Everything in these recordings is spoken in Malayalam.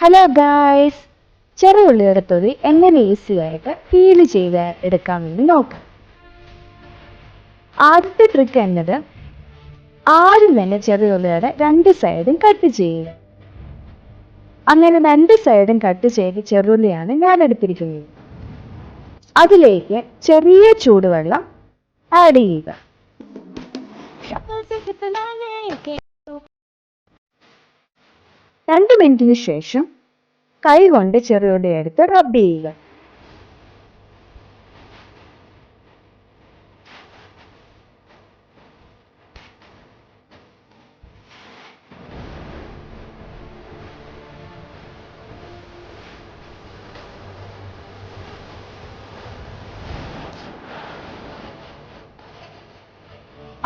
ഹലോ ഗായ്സ് ചെറിയ ഉള്ളിയുടെ തൊലി എങ്ങനെ ഈസി ആയിട്ട് ഫീൽ ചെയ്ത് എടുക്കാൻ വേണ്ടി നോക്കാം. ആദ്യത്തെ ട്രിക്ക് എന്നത് ആദ്യം തന്നെ ചെറിയ ഉള്ളിയുടെ രണ്ട് സൈഡും കട്ട് ചെയ്യുക. അങ്ങനെ രണ്ട് സൈഡും കട്ട് ചെയ്ത് ചെറുള്ളിയാണ് ഞാൻ എടുത്തിരിക്കുന്നത്. അതിലേക്ക് ചെറിയ ചൂടുവെള്ളം ആഡ് ചെയ്യുക. രണ്ട് മിനിറ്റിന് ശേഷം കൈ കൊണ്ട് ചെറുള്ളി എടുത്ത് റബ്ബ് ചെയ്യുക.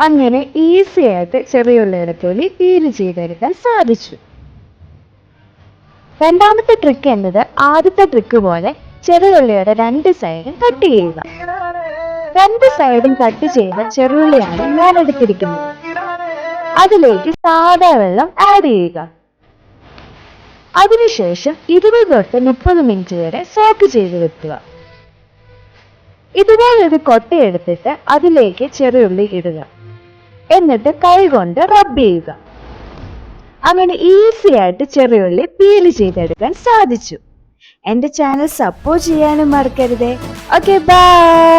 അങ്ങനെ ഈസി ആയിട്ട് ചെറിയുള്ളിയുടെ തൊലി പീൽ ചെയ്തെടുക്കാൻ സാധിച്ചു. രണ്ടാമത്തെ ട്രിക്ക് എന്നത് ആദ്യത്തെ ട്രിക്ക് പോലെ ചെറുതുള്ളിയുടെ രണ്ട് സൈഡും കട്ട് ചെയ്യുക. രണ്ട് സൈഡും കട്ട് ചെയ്ത ചെറുള്ളിയാണ് ഞാൻ എടുത്തിരിക്കുന്നത്. അതിലേക്ക് സാദാ വെള്ളം ആഡ് ചെയ്യുക. അതിനുശേഷം ഇരുപത് തൊട്ട് മുപ്പത് മിനിറ്റ് വരെ സോക്ക് ചെയ്ത് വെക്കുക. ഇതുപോലെ ഇതുപോലൊരു കൊട്ടയെടുത്തിട്ട് അതിലേക്ക് ചെറിയുള്ളി ഇടുക. എന്നിട്ട് കൈ കൊണ്ട് റബ്ബ് ചെയ്യുക. അങ്ങനെ ഈസി ആയിട്ട് ചെറിയുള്ളി പീൽ ചെയ്തെടുക്കാൻ സാധിച്ചു. എന്റെ ചാനൽ സപ്പോർട്ട് ചെയ്യാനും മറക്കരുതേ. Okay bye